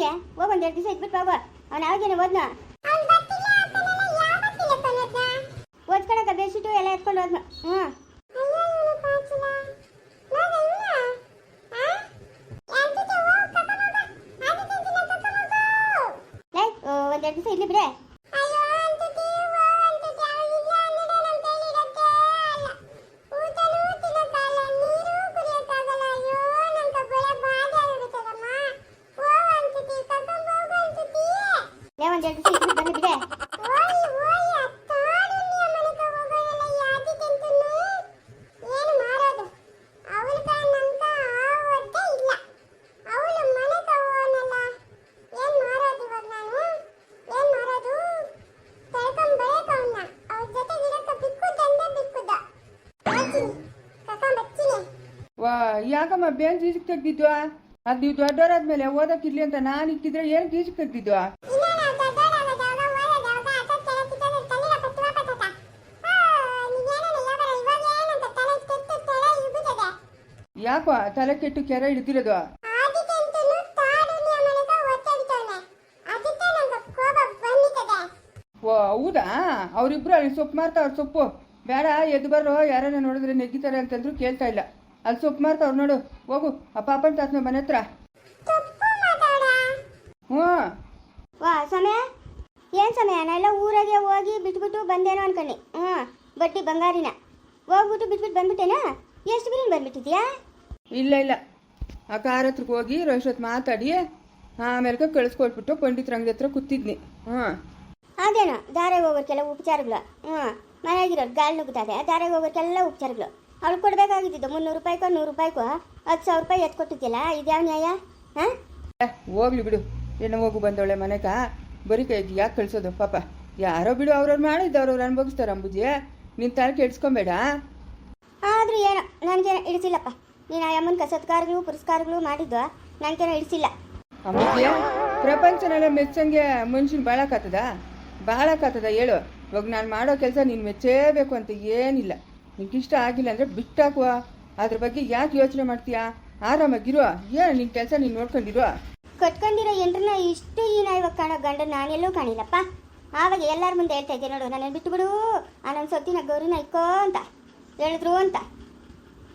ಹೋಗಿ, ಹೋಗ್ ಒಂದ್ ಎರಡು ದಿವಸ ಇದ್ಬಿಟ್ಟು ಹೋಗು ಅವ್ನು ಯಾವಾಗೇನೆ ಓದ್ನ ಓದ್ಕೊಳಕ ಬೇಸಿಟ್ಟು ಎಲ್ಲ ಎತ್ಕೊಂಡು ಹೋದ್ನು. ಹ್ಞೂ ಒಂದೆರಡು ದಿವಸ ಇಲ್ಲಿ ಬಿಡೆ. ಒಂದ್ ಎರಡು ವಾ, ಯಾಕಮ್ಮ ಬೇನ್ ಗೀಸಿಗೆ ತೆಗ್ದಿದ್ವಾ? ಅದು ನೀವು ದೊಡ್ಡವರಾದ್ಮೇಲೆ ಓದಕ್ಕಿರ್ಲಿ ಅಂತ ನಾನು ಇಕ್ಕಿದ್ರೆ ಏನು ಗೀಸಿಗೆ ತೆಗ್ದಿದ್ವಾ? ಯಾಕೋ ತಲೆ ಕೆಟ್ಟು ಕೆರೆ ಹಿಡಿದಿರೋದು? ಓ ಹೌದಾ? ಅವರಿಬ್ರು ಅಲ್ಲಿ ಸೊಪ್ಪು ಮಾರ್ತಾವ್ರ ಸೊಪ್ಪು. ಬೇಡ ಎದ್ದು ಬರೋ ಯಾರನ್ನ ನೋಡಿದ್ರೆ ನೆಗ್ಗಿತಾರೆ ಅಂತಂದ್ರು ಕೇಳ್ತಾ ಇಲ್ಲ. ಅಲ್ಲಿ ಸೊಪ್ಪು ಮಾರ್ತಾವ್ರು ನೋಡು ಹೋಗು ಆ ಪಾಪನ್ ತಾತನ ಮನೆ ಹತ್ರ. ಹ್ಞೂ. ವಾ ಸಮಯ? ಏನು ಸಮಯ? ನಾನೆಲ್ಲ ಊರಾಗೆ ಹೋಗಿ ಬಿಟ್ಬಿಟ್ಟು ಬಂದೇನೋ ಅನ್ಕೊಂಡೆ. ಹ್ಞೂ ಬಟ್ಟಿ ಬಂಗಾರಿನ. ಹೋಗ್ಬಿಟ್ಟು ಬಿಟ್ಬಿಟ್ಟು ಬಂದ್ಬಿಟ್ಟೇನಾ? ಎಷ್ಟು ಬಿಲ್ ಬಂದ್ಬಿಟ್ಟಿದ್ಯಾ ಇಲ್ಲ ಇಲ್ಲ. ಆ ಕಾರ್ ಹತ್ರಕ್ಕೆ ಹೋಗಿ ರೋಹಿತ್ ಮಾತಾಡಿ ಆಮೇಲೆ ಕಳಿಸ್ಕೊಟ್ಬಿಟ್ಟು ಪಂಡಿತರ ಅಂಗಡಿ ಹತ್ರ ಕೂತಿದ್ನಿ. ಹ್ಞೂ ಅದೇನೋ ದಾರಿಗೆ ಹೋಗೋರ್ಕೆಲ್ಲ ಉಪಚಾರಗಳು. ಹ್ಞೂ ಮನೆಯಾಗಿರೋರು ಗಾಳಿ ನುಗ್ಗುತ್ತದೆ ದಾರಿಗೆ ಹೋಗೋರ್ಕೆಲ್ಲ ಉಪಚಾರಗಳು. ಅವ್ಳು ಕೊಡಬೇಕಾಗಿದ್ದು ಮುನ್ನೂರು ರೂಪಾಯಿಗೋ ನೂರು ರೂಪಾಯಿಗೋ ಹತ್ತು ಸಾವಿರ ರೂಪಾಯಿ ಎತ್ಕೊಟ್ಟಿದ್ಯಲ್ಲ ಇದ್ಯಾವ ನ್ಯಾಯ? ಹಾಂ? ಹೋಗ್ಲಿ ಬಿಡು. ಏನೋ ಹೋಗು ಬಂದವಳೆ ಮನೆಗ ಬರೀ ಕೈ ಯಾಕೆ ಕಳಿಸೋದು ಪಾಪ. ಯಾರೋ ಬಿಡು ಅವ್ರವ್ರು ಮಾಡಿದ್ದು ಅವ್ರವ್ರು ಅನುಭವಿಸ್ತಾರೆ ಅಂಬುಜಿ. ನಿನ್ನ ತಲೆ ಕೆಡ್ಸ್ಕೊಂಬೇಡ. ಆದರೂ ಏನೋ ನನಗೇನೋ ಇಡಿಸಿಲ್ಲಪ್ಪ ನೀನು ಆ ಅಮ್ಮನ ಸತ್ಕಾರಗಳು ಪುರಸ್ಕಾರಗಳು ಮಾಡಿದ್ದು ನನಗೇನೋ ಇಡಿಸಿಲ್ಲ ಅಂಬುಜಿ ಪ್ರಪಂಚನೆಲ್ಲ ಮೆಚ್ಚಂಗೆ ಮನುಷ್ಯನ ಬಹಳ ಕತ್ತದ ಹೇಳು. ಇವಾಗ ನಾನು ಮಾಡೋ ಕೆಲಸ ನೀನು ಮೆಚ್ಚೇಬೇಕು ಅಂತ ಏನಿಲ್ಲ. ನಿಂಗೆ ಇಷ್ಟ ಆಗಿಲ್ಲ ಅಂದರೆ ಬಿಟ್ಟಾಕುವ. ಅದ್ರ ಬಗ್ಗೆ ಯಾಕೆ ಯೋಚನೆ ಮಾಡ್ತೀಯಾ? ಆರಾಮಾಗಿರುವ. ಏನು ನಿನ್ನ ಕೆಲಸ ನೀನು ನೋಡ್ಕೊಂಡಿರುವ? ಕಟ್ಕೊಂಡಿರೋ ಎಂಟ್ರನ್ನ ಇಷ್ಟು ಈ ಇವಾಗ ಕಾಣೋ ಗಂಡ ನಾನೆಲ್ಲೂ ಕಾಣಿಲ್ಲಪ್ಪ. ಆವಾಗ ಎಲ್ಲರ ಮುಂದೆ ಹೇಳ್ತಾ ಇದ್ದೆ ನೋಡು ನನ್ನ ಬಿಟ್ಟುಬಿಡು ನನ್ನ ಸೊತ್ತಿನ ಗೌರಿನ ಇಕ್ಕೋ ಅಂತ ಹೇಳಿದ್ರು ಅಂತ.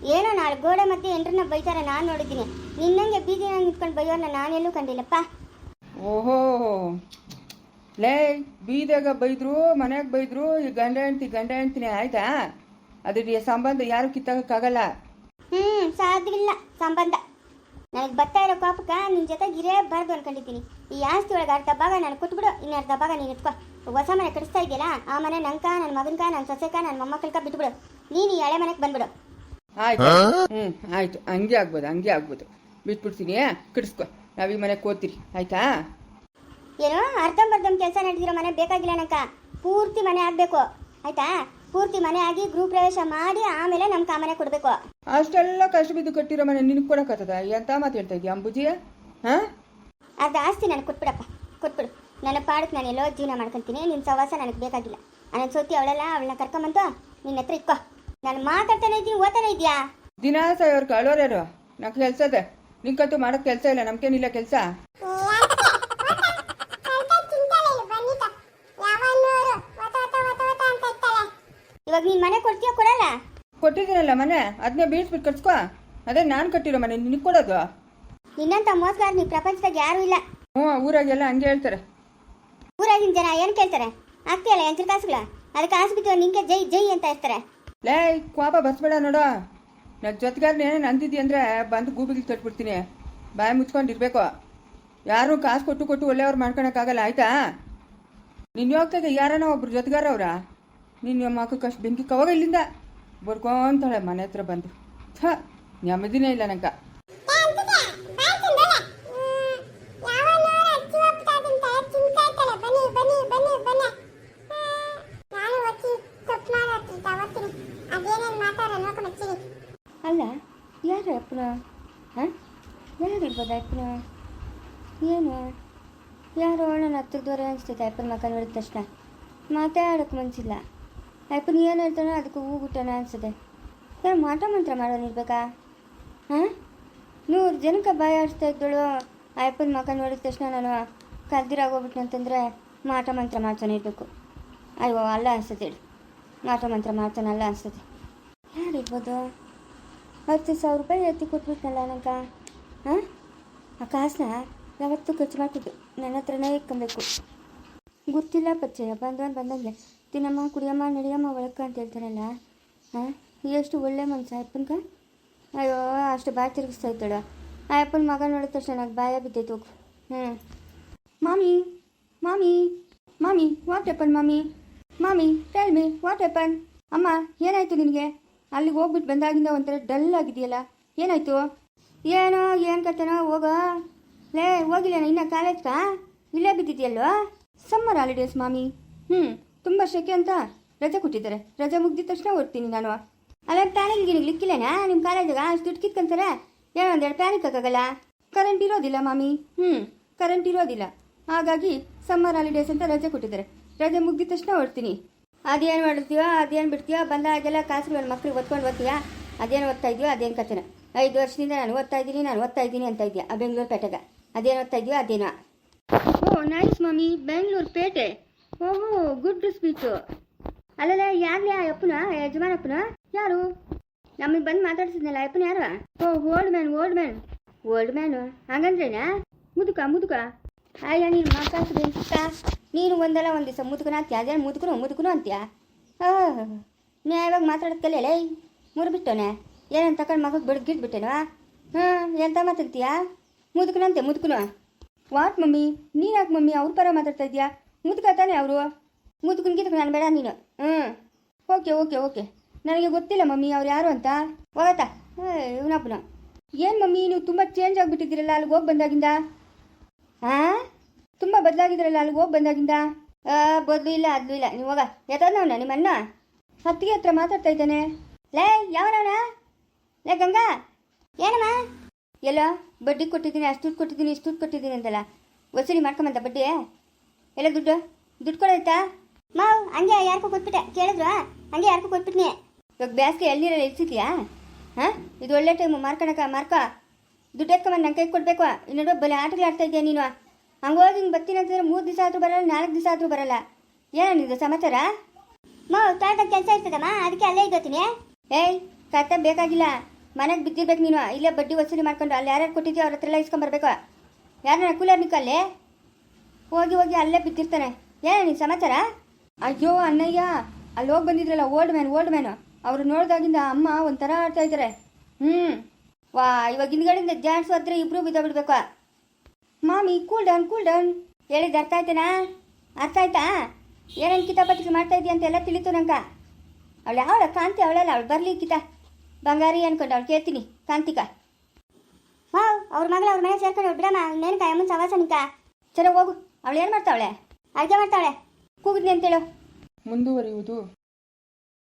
ಏನೋ ನಾಳೆ ಗೋಡೆ ಮತ್ತೆ ಎಂಟ್ರನ್ನ ಬೈತಾರೆ ನಾನು ನೋಡಿದ್ದೀನಿ. ನಿನ್ನಂಗೆ ಬೀದಿನ ನಿಂತ್ಕೊಂಡು ಬೈಯೋರ್ನ ನಾನೆಲ್ಲೂ ಕಂಡಿಲ್ಲಪ್ಪ. ಓಹೋ. ಲೇ ಬೀದಾಗ ಬೈದ್ರು ಮನೆಗೆ ಬೈದ್ರು ಈ ಗಂಡ ಹೆಂಡ್ತಿ ಗಂಡ ಹೆಂಡ್ತಿನೇ ಆಯ್ತಾ? ಅದ್ರ ಸಂಬಂಧ ಯಾರು ಕಿತ್ತಾಗಕ್ಕಾಗಲ್ಲ ಹ್ಞೂ ಸಾಧ್ಯವಿಲ್ಲ ಸಂಬಂಧ. ನನಗೆ ಬರ್ತಾ ಇರೋ ಕಾಪಕ ನಿನ್ನ ಜೊತೆ ಇರೇಬಾರ್ದು ಅನ್ಕೊಂಡಿದ್ದೀನಿ. ಈ ಆಸ್ತಿ ಒಳಗೆ ಅರ್ಧ ಭಾಗ ನಾನು ಕೊಟ್ಬಿಡು ಇನ್ನು ಅರ್ಧ ಭಾಗ ನೀನು ಇಟ್ಕೋ. ಹೊಸ ಮನೆ ಕಡಿಸ್ತಾ ಇದೆಯಲ್ಲ ಆ ಮನೆ ನಂಕ ನನ್ನ ಮಗನ್ಕ ನನ್ನ ಸೊಸೆಕ ನನ್ನ ಮೊಮ್ಮಕ್ಕಳ್ಕ ಬಿಟ್ಬಿಡು. ನೀನು ಈ ಹಳೆ ಮನೆಗೆ ಬಂದ್ಬಿಡು. ಆಯ್ತು. ಹ್ಮ್ ಆಯ್ತು. ಹಂಗೆ ಆಗ್ಬೋದು ಹಂಗೆ ಆಗ್ಬೋದು. ಬಿಟ್ಬಿಡ್ತೀನಿ ಕಿಡಿಸ್ಕೊ. ನಾವು ಈ ಮನೆಗೆ ಕೂತೀರಿ. ಆಯ್ತಾ? ಏನೋ ಅರ್ಧಂಬರ್ಧಂ ಕೆಲಸ ನಡೆದಿರೋ ಮನೆ ಬೇಕಾಗಿಲ್ಲ ಅನಕ ಪೂರ್ತಿ ಮನೆ ಆಗಬೇಕು. ಆಯ್ತಾ? ಪೂರ್ತಿ ಮನೆ ಆಗಿ ಗೃಹ ಪ್ರವೇಶ ಮಾಡಿ ಆಮೇಲೆ ನಮ್ಮ ಕಾಮನೆ ಕೊಡ್ಬೇಕು ಕೊಡಬೇಕು. ಅಷ್ಟೆಲ್ಲ ಕಷ್ಟ ಬಿದ್ದು ಕಟ್ಟಿರೋ ಮನೆ ನಿನಗೆ ಕೊಡಕತ್ತದ ಎಂತ ಮಾತು ಹೇಳ್ತಾ ಇದೀಯ ಅಂಬುಜಿ? ಹಾ? ಅರ್ಧ ಆಸ್ತಿ ನನಗೆ ಕೊಟ್ಬಿಡಪ್ಪ. ಕೊಟ್ಬಿಡು. ನನ್ನ ಪಾಡಕ್ಕೆ ನಾನು ಎಲ್ಲೋ ಜೀವನ ಮಾಡ್ಕೊಂತೀನಿ. ನಿನ್ನ ಸವಾಸ ನನಗೆ ಬೇಕಾಗಿಲ್ಲ. ನನ್ನ ಸೋತಿ ಅವಳೆಲ್ಲ ಅವಳನ್ನ ಕರ್ಕೊಂಬಂತು ನಿನ್ನ ಹತ್ರ ಇಕ್ಕೋ ನಾನು ಮಾತಾಡ್ತಾನೆ ಇದ್ದೀನಿ ಓದ್ತಾನೆ ಇದೆಯಾ ದಿನ ಸಹ ಇವ್ರು ಕಳೋರ್ಯಾರು ನಂಗೆ ಕೆಲಸ ಇದೆ ನಿಂಕಂತೂ ಮಾಡೋ ಕೆಲಸ ಇಲ್ಲ ನಮ್ಗೇನಿಲ್ಲ ಕೆಲಸ. ಇವಾಗ ನೀನು ಮನೆ ಕೊಡ್ತೀಯ ಕೊಡಲ್ಲ? ಕೊಟ್ಟಿದ್ದೀನಲ್ಲ ಮನೆ ಅದನ್ನೇ ಬೀಳ್ಸ್ಬಿಟ್ಟು ಕಟ್ಸ್ಕೊ. ಅದೇ ನಾನು ಕಟ್ಟಿರೋ ಮನೆ ನಿನಗೆ ಕೊಡೋದು? ನಿನ್ನಂತ ಮೋಸಗಾರ ನೀ ಪ್ರಪಂಚದಾಗ ಯಾರು ಇಲ್ಲ. ಹ್ಞೂ ಊರಾಗೆಲ್ಲ ಹಂಗೆ ಹೇಳ್ತಾರೆ. ಊರಾಗಿನ ಜನ ಏನು ಕೇಳ್ತಾರೆ? ಆಗ್ತೀಯಲ್ಲ ಎಂಟ್ರ ಕಾಸುಗಳ ಅದಕ್ಕೆ ಕಾಸು ಬಿಟ್ಟು ನಿಂಗೆ ಜೈ ಜೈ ಅಂತ ಇರ್ತಾರೆ ಲೇ, ಕೋಪ ಬಸ್ಬೇಡ ನೋಡು. ನನ್ನ ಜೊತೆಗಾರನೇ ನಂದಿದ್ದಿ ಅಂದರೆ ಬಂದು ಗೂಬಿಗೆ ತಟ್ಬಿಡ್ತೀನಿ. ಬಾಯಿ ಮುಚ್ಕೊಂಡಿರ್ಬೇಕು ಯಾರು ಕಾಸು ಕೊಟ್ಟು ಕೊಟ್ಟು ಒಳ್ಳೆಯವ್ರು ಮಾಡ್ಕೊಳಕ್ಕಾಗಲ್ಲ, ಆಯ್ತಾ? ನಿನ್ನ ಯೋಗಕ್ಕೆ ಯಾರನ್ನ ಒಬ್ರು ಜೊತೆಗಾರ ಅವ್ರ? ನಿನ್ನ ಮಕ್ಕಳು ಅಷ್ಟು ಬೆಂಕಿ ಕವಾಗ ಇಲ್ಲಿಂದ. ಬರ್ಕೊಂತಾಳೆ ಮನೆ ಹತ್ರ ಬಂದು. ಥ ನೆಮ್ಮದಿನೇ ಇಲ್ಲ ನಂಗೆ. ಯಾರು ಅಪ್ಪನ? ಹಾಂ? ಯಾರು ಇರ್ಬೋದು ಅಪ್ಪನ? ಏನು? ಯಾರು ಅಣ್ಣನ ಹತ್ತಿರದವ್ರೆ ಅನಿಸ್ತೈತೆ ಅಪ್ಪನ ಮಕ್ಕ ನೋಡಿದ ತಕ್ಷಣ. ಮಾತಾಡೋಕ್ಕೆ ಮನಸ್ಸಿಲ್ಲ ಅಪ್ಪನ ಏನು ಹೇಳ್ತಾನೋ ಅದಕ್ಕೆ ಹೂಗುಟ್ಟಣ ಅನಿಸುತ್ತೆ. ಯಾರು ಮಾಟ ಮಂತ್ರ ಮಾಡೋನಿರ್ಬೇಕಾ ಹಾಂ? ನೂರು ಜನಕ್ಕೆ ಬಾಯ ಆಡಿಸ್ತಾ ಇದ್ದಳು ಅಪ್ಪನ ಮಕ್ಕ ನೋಡಿದ ತಕ್ಷಣ ನಾನು ಕಲ್ದಿರಾಗೋಗ್ಬಿಟ್ನು ಅಂತಂದರೆ ಮಾಟ ಮಂತ್ರ ಮಾಡ್ತಾನಿರ್ಬೇಕು ಅಯ್ಯೋ, ಅಲ್ಲ ಅನಿಸುತ್ತೆ ಮಾಟ ಮಂತ್ರ ಮಾಡ್ತಾನಲ್ಲ ಅನಿಸುತ್ತೆ. ಯಾರಿರ್ಬೋದು ಹತ್ತು ಸಾವಿರ ರೂಪಾಯಿ ಎತ್ತಿ ಕೊಟ್ಬಿಟ್ನಲ್ಲ ನಂಗೆ ಹಾಂ ಆ ಕಾಸನ್ನ ಯಾವತ್ತು ಖರ್ಚು ಮಾಡಿಕೊಟ್ಟು ನನ್ನ ಹತ್ರನೇ ಇಟ್ಕೊಬೇಕು ಗೊತ್ತಿಲ್ಲ ಪರಿಚಯ ಬಂದವನು ಬಂದಂಗೆ. ತಿನ್ನಮ್ಮ, ಕುಡಿಯಮ್ಮ, ನಡಿಯಮ್ಮ ಒಳಕ ಅಂತ ಹೇಳ್ತಾರಲ್ಲ. ಹಾಂ ಎಷ್ಟು ಒಳ್ಳೆ ಮನುಷ್ಯ ಅಪ್ಪನ್ಕ? ಅಯ್ಯೋ, ಅಷ್ಟು ಬಾಯಿ ತಿರುಗಿಸ್ತಾ ಇದ್ದಾಳ. ಆ ಅಪ್ಪನ ಮಗ ನೋಡಿದ ತಕ್ಷಣ ನನಗೆ ಬಾಯ ಬಿದ್ದೈತೆ ಹ್ಞೂ mommy mommy mommy what happen mommy? Mommy tell me what happen ಅಮ್ಮ, ಏನಾಯ್ತು ನಿನಗೆ? ಅಲ್ಲಿಗೆ ಹೋಗ್ಬಿಟ್ಟು ಬಂದಾಗಿಂದ ಒಂಥರ ಡಲ್ ಆಗಿದೆಯಲ್ಲ? ಏನಾಯ್ತು? ಏನೋ, ಏನು ಕತೆನೋ ಹೋಗೋ. ಲೇ ಹೋಗಿಲ್ಲ ಇನ್ನ ಕಾಲೇಜ್ಗಾ? ಇಲ್ಲೇ ಬಿದ್ದಿದೆಯಲ್ವಾ ಸಮ್ಮರ್ ಹಾಲಿಡೇಸ್ ಮಾಮಿ. ಹ್ಞೂ ತುಂಬ ಶೆಕೆ ಅಂತ ರಜೆ ಕೊಟ್ಟಿದ್ದಾರೆ. ರಜೆ ಮುಗ್ದಿದ ತಕ್ಷಣ ಓದ್ತೀನಿ ನಾನು. ಅಲ್ಲ ಪ್ಯಾನಿಗೆ ಗಿನಿಗ್ಲಿಕ್ಕಿಲ್ಲೇನಾ ನಿಮ್ಮ ಕಾಲೇಜಿಗೆ ಅಷ್ಟು ದುಡ್ಡು ಕಿತ್ಕೊಂತಾರೆ? ಏನೋ ಒಂದೆರಡು ಪ್ಯಾನಿಕ್ ಹಾಕಾಗಲ್ಲ ಕರೆಂಟ್ ಇರೋದಿಲ್ಲ, ಮಾಮಿ. ಹ್ಞೂ ಕರೆಂಟ್ ಇರೋದಿಲ್ಲ. ಹಾಗಾಗಿ ಸಮ್ಮರ್ ಹಾಲಿಡೇಸ್ ಅಂತ ರಜೆ ಕೊಟ್ಟಿದ್ದಾರೆ. ರಜೆ ಮುಗ್ದಿದ ತಕ್ಷಣ ಹೊಡ್ತೀನಿ ಅದೇನು ಮಾಡ್ತೀಯೋ ಅದೇನು ಬಿಡ್ತೀಯೋ, ಬಂದಾಗೆಲ್ಲ ಕಾಸುಗಳು ಮಕ್ಳಿಗೆ ಒತ್ಕೊಂಡು ಓದ್ತೀಯಾ? ಅದೇನು ಓದ್ತಾ ಇದೆಯೋ, ಅದೇನು ಕಥೆನ. ಐದು ವರ್ಷದಿಂದ ನಾನು ಓದ್ತಾ ಇದ್ದೀನಿ, ನಾನು ಓದ್ತಾ ಇದ್ದೀನಿ ಅಂತ ಇದೆಯಾ, ಆ ಬೆಂಗಳೂರು ಪೇಟೆಗೆ. ಅದೇನು ಓದ್ತಾ ಇದೆಯೋ, ಅದೇನೋ. ಓ ನೈಸ್ ಮಮ್ಮಿ, ಬೆಂಗಳೂರು ಪೇಟೆ. ಓಹೋ, ಗುಡ್ ಸ್ಪೀಚು. ಅಲ್ಲಲ್ಲ, ಯಾರ್ಲಿ ಆ ಅಪ್ಪನ ಯಜಮಾನಪ್ಪನ ಯಾರು? ನಮಗೆ ಬಂದು ಮಾತಾಡ್ಸಿದ್ನಲ್ಲ, ಅಪ್ಪನ ಯಾರು? ಓ old man old man. Old man? ಹಂಗಂದ್ರೇನಾ? ಮುದುಕ ಮುದುಕ. ಅಯ್ಯ ನೀನು ಮಾತಾಡ್ಸಿದೆ ಅಂತ ನೀನು ಒಂದಲ್ಲ ಒಂದು ದಿವಸ ಮುದುಕನ ಅಂತ್ಯ? ಅದೇನು ಮುದುಕನು ಮುದುಕನು ಅಂತ್ಯ? ಓಹ್ ಯಾವಾಗ ಮಾತಾಡೋದು ಮುರು ಬಿಟ್ಟೋನೆ ಏನಂತ ತಕೊಂಡು ಮಗಕ್ಕೆ ಬಿಡ್ಗಿಟ್ಬಿಟ್ಟೇನವಾ ಹಾಂ, ಎಂತ ಮಾತಾಡ್ತೀಯಾ? ಮುದುಕನಂತೆ ಮುದುಕನು? What mummy? ನೀನು ಯಾಕೆ ಮಮ್ಮಿ ಅವ್ರ ಪರ ಮಾತಾಡ್ತಾ ಇದ್ಯಾ? ಮುದುಕ ತಾನೆ ಅವರು? ಮುದುಕನ್ ಗಿದ್ಕ ನಾನು ಬೇಡ ನೀನು. ಹ್ಞೂ ಓಕೆ ಓಕೆ ಓಕೆ. ನನಗೆ ಗೊತ್ತಿಲ್ಲ ಮಮ್ಮಿ, ಅವ್ರು ಯಾರು ಅಂತ. ಹೋಗತ್ತಾ? ಇವನಪ್ಪನ ಏನು ಮಮ್ಮಿ, ನೀವು ತುಂಬ ಚೇಂಜ್ ಆಗಿಬಿಟ್ಟಿದ್ದೀರಲ್ಲ ಅಲ್ಲಿಗೆ ಹೋಗಿ ಬಂದಾಗಿಂದ? ಹಾಂ ತುಂಬ ಬದಲಾಗಿದ್ರಲ್ಲ ಅಲ್ಲಿಗೆ ಹೋಗಿ ಬಂದಾಗಿಂದ? ಬದಲು ಇಲ್ಲ, ಅದ್ಲು ಇಲ್ಲ. ನೀವು ಹೋಗ. ಎತ್ತದವನ ನಿಮ್ಮ ಅತ್ತಿಗೆ ಹತ್ರ ಮಾತಾಡ್ತಾ ಇದ್ದಾನೆ. ಲೇ, ಯಾವನವನ? ಲೇ, ಗಂಗಾ! ಏನಮ್ಮ? ಎಲ್ಲ, ಬಡ್ಡಿ ಕೊಟ್ಟಿದ್ದೀನಿ, ಅಷ್ಟು ದುಡ್ಡು ಕೊಟ್ಟಿದ್ದೀನಿ, ಇಷ್ಟು ದುಡ್ಡು ಕೊಟ್ಟಿದ್ದೀನಿ ಅಂತಲ್ಲ. ವಸೂಲಿ ಮಾಡ್ಕೊಂಬಂತ ಬಡ್ಡಿ ಎಲ್ಲ ದುಡ್ಡು? ದುಡ್ಡು ಕೊಡೋಯ್ತಾ ಮಾವು, ಹಂಗೆ ಯಾರಿಗೂ ಕೊಟ್ಬಿಟ್ಟೆ. ಕೇಳಿದ್ವಾ? ಹಂಗೆ ಯಾರಿಗೂ ಕೊಟ್ಬಿಟ್ನಿ. ಇವಾಗ ಬೇಸಿಗೆ ಎಳ್ನೀರಲ್ಲಿ ಇಳಿಸಿದ್ಯಾ ಹಾಂ? ಇದು ಒಳ್ಳೆ ಟೈಮು ಮಾರ್ಕಣಕ, ಮಾರ್ಕ. ದುಡ್ಡು ಎತ್ಕೊಂಬಂದು ನಂಗೆ ಕೈ ಕೊಡಬೇಕು. ಬಲಿ ಆಟಗಳು ಆಡ್ತಾ ಇದೆಯಾ ನೀನು? ಹಂಗೋಗಿ ಹಿಂಗೆ ಬರ್ತೀನಿ ಅಂತಂದ್ರೆ ಮೂರು ದಿವಸ ಆದರೂ ಬರಲ್ಲ, ನಾಲ್ಕು ದಿವಸ ಆದರೂ ಬರಲ್ಲ. ಏನಿದು ಸಮಾಚಾರ? ಮಾವು ತೋಟದ ಕೆಲಸ ಇರ್ತದಮ್ಮ, ಅದಕ್ಕೆ ಅಲ್ಲೇ ಇದ್ದೋತೀನಿ ಏಯ್ ಕತ್ತ ಬೇಕಾಗಿಲ್ಲ. ಮನೆಗೆ ಬಿದ್ದಿರ್ಬೇಕು ನೀನು. ಇಲ್ಲೇ ಬಡ್ಡಿ ವಸೂಲಿ ಮಾಡ್ಕೊಂಡು ಅಲ್ಲಿ ಯಾರ್ಯಾರು ಕೊಟ್ಟಿದ್ಯೋ ಅವ್ರ ಹತ್ರ ಎಲ್ಲ ಇಸ್ಕೊಂಬರ್ಬೇಕು ಯಾರನ್ನ ಕೂಲರ್ ನಿಕ್ಕಲ್ಲೇ ಹೋಗಿ ಹೋಗಿ ಅಲ್ಲೇ ಬಿದ್ದಿರ್ತಾನೆ. ಏನ ನಿನ್ನ ಸಮಾಚಾರ? ಅಯ್ಯೋ, ಅಣ್ಣಯ್ಯ ಅಲ್ಲಿ ಹೋಗಿ ಬಂದಿದ್ರಲ್ಲ ಓಲ್ಡ್ ಮ್ಯಾನ್ ಓಲ್ಡ್ ಮ್ಯಾನ್ ಅವರು ನೋಡಿದಾಗಿಂದ ಅಮ್ಮ ಒಂಥರ ಆಡ್ತಾ ಇದ್ದಾರೆ ಹ್ಞೂ ವಾ, ಇವಾಗ ಹಿಂದ್ಗಡೆಯಿಂದ ಜಾನ್ಸ್ ಹೋದ್ರೆ ಇಬ್ರು ಬಿದ್ದ ಬಿಡ್ಬೇಕು mommy cool down cool down ಹೇಳಿದ್ದು ಅರ್ಥ ಆಯ್ತೇನಾ? ಅರ್ಥ ಆಯ್ತಾ? ಏನೇನು ಕಿತಾಪತಿ ಮಾಡ್ತಾ ಇದೀಯ ಅಂತ ಎಲ್ಲ ತಿಳಿತು ನಂಗೆ. ಅವಳು ಯಾವಳ? ಕಾಂತಿ ಅವಳಲ್ಲ, ಅವಳು ಬರಲಿ ಕಿತ. ಬಂಗಾರಿ ಅನ್ಕೊಂಡು ಅವಳು, ಕೇಳ್ತೀನಿ. ಕಾಂತಿಕ. ವಾ, ಅವ್ರ ಮಗಳ ಅವ್ರ ಮನೆ ಸೇರ್ಕೊಂಡು ಬಿಡಮ್ಮ. ಇನ್ನೇನು ಕಾಯಮ್ಮನ ಸವಾಸ ನಿಂಕ ಚಲೋ ಹೋಗು. ಅವಳು ಏನು ಮಾಡ್ತಾವಳೆ? ಅಡುಗೆ ಮಾಡ್ತಾವಳೆ? ಕೂಗಿದ್ನಿ ಅಂತೇಳು ಮುಂದುವರಿಯುವುದು